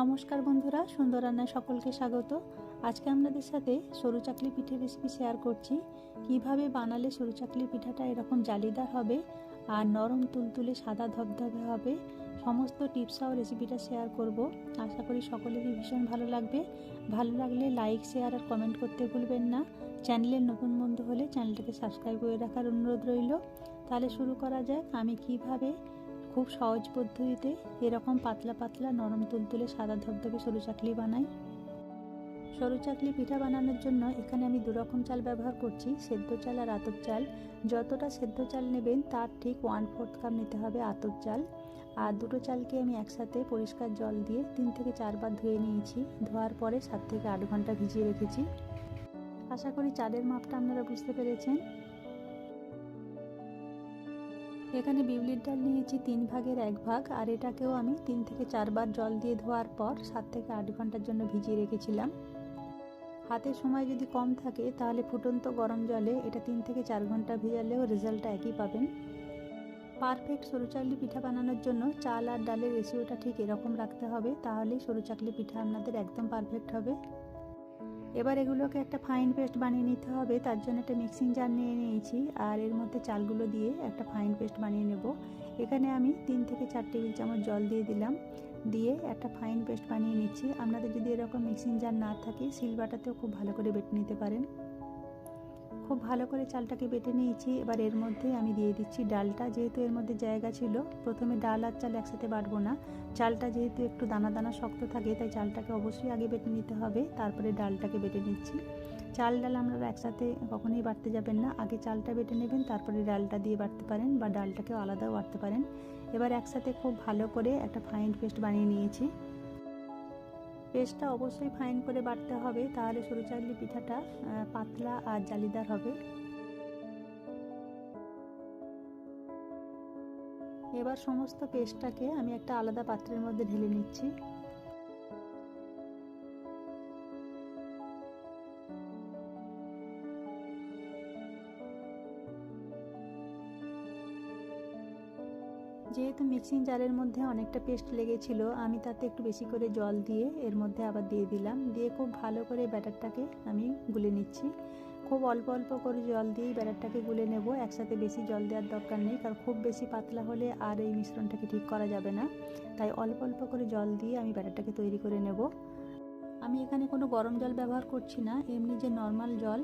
নমস্কার বন্ধুরা, সুন্দর রান্নায় সকলকে স্বাগত। আজকে আপনাদের সাথে সরু চাকলি পিঠে রেসিপি শেয়ার করছি। কীভাবে বানালে সরু চাকলি পিঠাটা এরকম জালিদার হবে আর নরম তুলতুলে সাদা ধবধবে হবে, সমস্ত টিপস ও রেসিপিটা শেয়ার করব। আশা করি সকলেরই ভীষণ ভালো লাগবে। ভালো লাগলে লাইক শেয়ার আর কমেন্ট করতে ভুলবেন না। চ্যানেলের নতুন বন্ধু হলে চ্যানেলটাকে সাবস্ক্রাইব করে রাখার অনুরোধ রইল। তাহলে শুরু করা যাক আমি কীভাবে খুব সহজ পদ্ধতিতে এরকম পাতলা পাতলা নরম তুলতুলে সাদা ধবধবে সরু চাকলি বানাই। সরু চাকলি পিঠা বানানোর জন্য এখানে আমি দু রকম চাল ব্যবহার করছি, সেদ্ধ চাল আর আতপ চাল। যতটা সেদ্ধ চাল নেবেন তার ঠিক ওয়ান ফোর্থ কাপ নিতে হবে আতপ চাল। আর দুটো চালকে আমি একসাথে পরিষ্কার জল দিয়ে তিন থেকে চারবার ধুয়ে নিয়েছি, ধোয়ার পরে সাত থেকে আট ঘণ্টা ভিজিয়ে রেখেছি। আশা করি চালের মাপটা আপনারা বুঝতে পেরেছেন। এখানে বিউলির ডাল নিয়েছি তিন ভাগের এক ভাগ, আর এটাকেও আমি তিন থেকে চারবার জল দিয়ে ধোয়ার পর সাত থেকে আট ঘণ্টার জন্য ভিজিয়ে রেখেছিলাম। হাতে সময় যদি কম থাকে, তাহলে ফুটন্ত গরম জলে এটা তিন থেকে চার ঘণ্টা ভিজালেও রেজাল্টটা একই পাবেন। পারফেক্ট সরু চাকলি পিঠা বানানোর জন্য চাল আর ডালের রেসিওটা ঠিক এরকম রাখতে হবে, তাহলেই সরু চাকলি পিঠা আপনাদের একদম পারফেক্ট হবে। এবার এগুলোকে একটা ফাইন পেস্ট বানিয়ে নিতে হবে। তার জন্য একটা মিক্সিং জার নিয়ে নিয়েছি। আর এর মধ্যে চালগুলো দিয়ে একটা ফাইন পেস্ট বানিয়ে নেব। এখানে আমি তিন থেকে চার টেবিল চামচ জল দিয়ে দিলাম। দিয়ে একটা ফাইন পেস্ট বানিয়ে নিচ্ছি। আপনাদের যদি এরকম মিক্সিং জার না থাকে শিল বাটাতেও খুব ভালো করে বেটে নিতে পারেন। খুব ভালো করে চালটাকে বেটে নিয়েছি। এবার এর মধ্যে আমি দিয়ে দিচ্ছি ডালটা। যেহেতু এর মধ্যে জায়গা ছিল, প্রথমে ডাল আর চাল একসাথে বাটবো না। চালটা যেহেতু একটু দানা দানা শক্ত থাকে, তাই চালটাকে অবশ্যই আগে বেটে নিতে হবে। তারপরে ডালটাকে বেটে নিচ্ছি। চাল ডাল আপনারা একসাথে কখনোই বাটতে যাবেন না। আগে চালটা বেটে নেবেন, তারপরে ডালটা দিয়ে বাটতে পারেন বা ডালটাকেও আলাদাও বাটতে পারেন। এবার একসাথে খুব ভালো করে একটা ফাইন পেস্ট বানিয়ে নিয়েছি। পেস্টটা অবশ্যই ফাইন করে বাটতে হবে, তাহলে সরু চাইলি পিঠাটা পাতলা আর জালিদার হবে। এবার সমস্ত পেস্টটাকে আমি একটা আলাদা পাত্রের মধ্যে ঢেলে নিচ্ছি। যেহেতু মিক্সিং জারের মধ্যে অনেকটা পেস্ট লেগেছিল, আমি তাতে একটু বেশি করে জল দিয়ে এর মধ্যে আবার দিয়ে দিলাম। দিয়ে খুব ভালো করে ব্যাটারটাকে আমি গুলে নিচ্ছি। খুব অল্প অল্প করে জল দিয়েই ব্যাটারটাকে গুলে নেব। একসাথে বেশি জল দেওয়ার দরকার নেই, কারণ খুব বেশি পাতলা হলে আর এই মিশ্রণটাকে ঠিক করা যাবে না। তাই অল্প অল্প করে জল দিয়ে আমি ব্যাটারটাকে তৈরি করে নেব। আমি এখানে কোনো গরম জল ব্যবহার করছি না, এমনি যে নর্মাল জল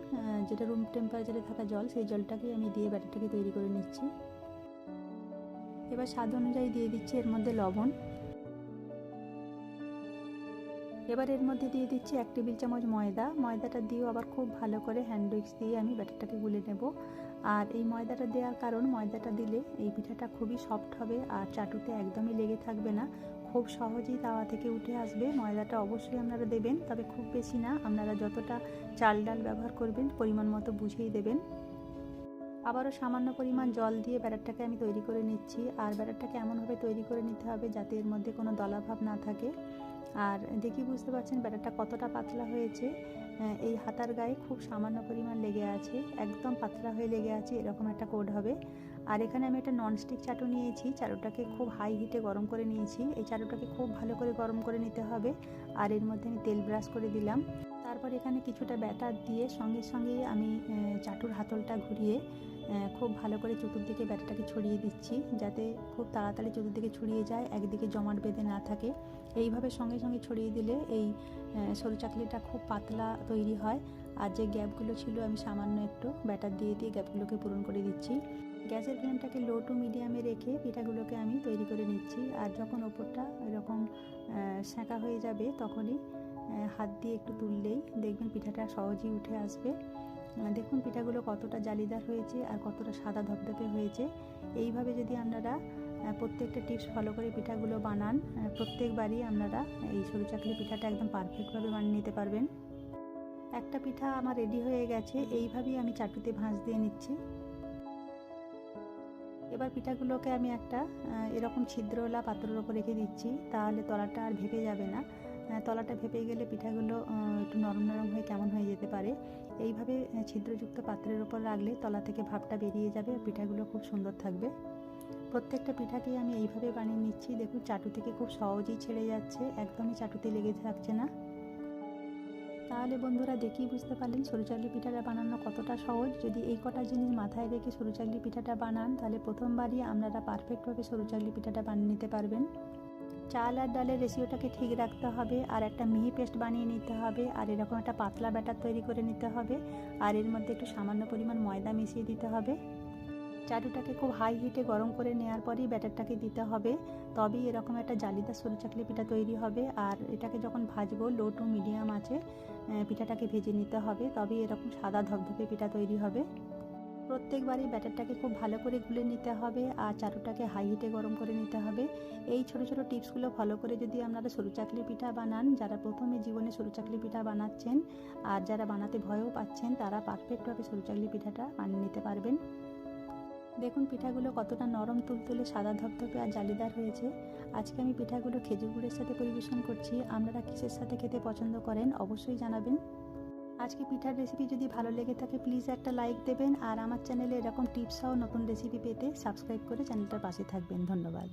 যেটা রুম টেম্পারেচারে থাকা জল, সেই জলটাকে আমি দিয়ে ব্যাটারটাকে তৈরি করে নিচ্ছি। এবার স্বাদ অনুযায়ী দিয়ে দিচ্ছি এর মধ্যে লবণ। এবার এর মধ্যে দিয়ে দিচ্ছি এক টেবিল চামচ ময়দা। ময়দাটা দিয়েও আবার খুব ভালো করে হ্যান্ড উইক্স দিয়ে আমি ব্যাটারটাকে গুলে নেব। আর এই ময়দাটা দেওয়ার কারণ, ময়দাটা দিলে এই পিঠাটা খুবই সফট হবে আর চাটুতে একদমই লেগে থাকবে না। খুব সহজেই তাওয়া থেকে উঠে আসবে। ময়দাটা অবশ্যই আপনারা দেবেন, তবে খুব বেশি না। আপনারা যতটা চাল ডাল ব্যবহার করবেন, পরিমাণ মতো বুঝেই দেবেন। আবারও সামান্য পরিমাণ জল দিয়ে ব্যাটারটাকে আমি তৈরি করে নিচ্ছি। আর ব্যাটারটাকে এমনভাবে তৈরি করে নিতে হবে যাতে এর মধ্যে কোনো দলাভাব না থাকে। আর দেখি বুঝতে পারছেন ব্যাটারটা কতটা পাতলা হয়েছে। এই হাতার গায়ে খুব সামান্য পরিমাণ লেগে আছে। একদম পাতলা হয়ে লেগে আছে, এরকম একটা কোড হবে। আর এখানে আমি একটা ননস্টিক চাটু নিয়েছি। চাটুটাকে খুব হাই হিটে গরম করে নিয়েছি। এই চাটুটাকে খুব ভালো করে গরম করে নিতে হবে। আর এর মধ্যে আমি তেল ব্রাশ করে দিলাম। তারপর এখানে কিছুটা ব্যাটার দিয়ে সঙ্গে সঙ্গে আমি চাটুর হাতলটা ঘুরিয়ে খুব ভালো করে চতুর্দিকে ব্যাটারটাকে ছড়িয়ে দিচ্ছি যাতে খুব তাড়াতাড়ি চতুর্দিকে ছড়িয়ে যায়, একদিকে জমাট বেঁধে না থাকে। এইভাবে সঙ্গে সঙ্গে ছড়িয়ে দিলে এই সরু চাকলিটা খুব পাতলা তৈরি হয়। আর যে গ্যাপগুলো ছিল আমি সামান্য একটু ব্যাটার দিয়ে দিয়ে গ্যাপগুলোকে পূরণ করে দিচ্ছি। গ্যাসের ফ্লেমটাকে লো টু মিডিয়ামে রেখে পিঠাগুলোকে আমি তৈরি করে নিচ্ছি। আর যখন ওপরটা এরকম সেঁকা হয়ে যাবে তখনই হাত দিয়ে একটু তুললেই দেখবেন পিঠাটা সহজেই উঠে আসবে। দেখুন পিঠাগুলো কতটা জালিদার হয়েছে আর কতটা সাদা ধপধপে হয়েছে। এইভাবে যদি আপনারা প্রত্যেকটা টিপস ফলো করে পিঠাগুলো বানান প্রত্যেকবারই আপনারা এই সরু চাকলি পিঠাটা একদম পারফেক্টভাবে বানিয়ে নিতে পারবেন। একটা পিঠা আমার রেডি হয়ে গেছে, এইভাবেই আমি চাটুতে ভাঁজ দিয়ে নিচ্ছি। এবার পিঠাগুলোকে আমি একটা এরকম ছিদ্রওয়ালা পাত্রের ওপর রেখে দিচ্ছি, তাহলে তলাটা আর ভেপে যাবে না। তলাটা ভেপে গেলে পিঠাগুলো একটু নরম নরম হয়ে কেমন হয়ে যেতে পারে। এইভাবে ছিদ্রযুক্ত পাত্রের ওপর রাখলে তলা থেকে ভাবটা বেরিয়ে যাবে পিঠাগুলো খুব সুন্দর থাকবে। প্রত্যেকটা পিঠাকেই আমি এইভাবে বানিয়ে নিচ্ছি। দেখুন, চাটু থেকে খুব সহজেই ছেড়ে যাচ্ছে, একদমই চাটুতে লেগে থাকছে না। তাহলে বন্ধুরা, দেখেই বুঝতে পারলেন সরু চাকলি পিঠাটা বানানো কতটা সহজ। যদি এই কটা জিনিস মাথায় রেখে সরু চাকলি পিঠাটা বানান, তাহলে প্রথমবারই আপনারা পারফেক্টভাবে সরু চাকলি পিঠাটা বানিয়ে নিতে পারবেন। চাল আর ডালের রেশিওটাকে ঠিক রাখতে হবে, আর একটা মিহি পেস্ট বানিয়ে নিতে হবে, আর এরকম একটা পাতলা ব্যাটার তৈরি করে নিতে হবে, আর এর মধ্যে একটু সামান্য পরিমাণ ময়দা মিশিয়ে দিতে হবে। চাটুটাকে খুব হাই হিটে গরম করে নেওয়ার পরেই ব্যাটারটাকে দিতে হবে, তবেই এরকম একটা জালিদার সরু চাকলি পিঠা তৈরি হবে, আর এটাকে যখন ভাজবো লো টু মিডিয়াম আছে পিঠাটাকে ভেজে নিতে হবে, তবেই এরকম সাদা ধপধপে পিঠা তৈরি হবে। প্রত্যেকবারই ব্যাটারটাকে খুব ভালো করে গুলে নিতে হবে আর চাটুটাকে হাই হিটে গরম করে নিতে হবে। এই ছোট ছোট টিপসগুলো ফলো করে যদি আপনারা সরু চাকলি পিঠা বানান, যারা প্রথমে জীবনে সরু চাকলি পিঠা বানাচ্ছেন আর যারা বানাতে ভয়ও পাচ্ছেন, তারা পারফেক্টভাবে সরু চাকলি পিঠাটা বানিয়ে নিতে পারবেন। দেখুন পিঠাগুলো কতটা নরম, তুলতুলে, সাদা ধপধপে আর জালিদার হয়েছে। আজকে আমি পিঠাগুলো খেজুর গুড়ের সাথে পরিবেশন করছি। আপনারা কিসের সাথে খেতে পছন্দ করেন অবশ্যই জানাবেন। আজকে পিঠার রেসিপি যদি ভালো লেগে থাকে প্লিজ একটা লাইক দেবেন। আর আমার চ্যানেলে এরকম টিপস সহ নতুন রেসিপি পেতে সাবস্ক্রাইব করে চ্যানেলটার পাশে থাকবেন। ধন্যবাদ।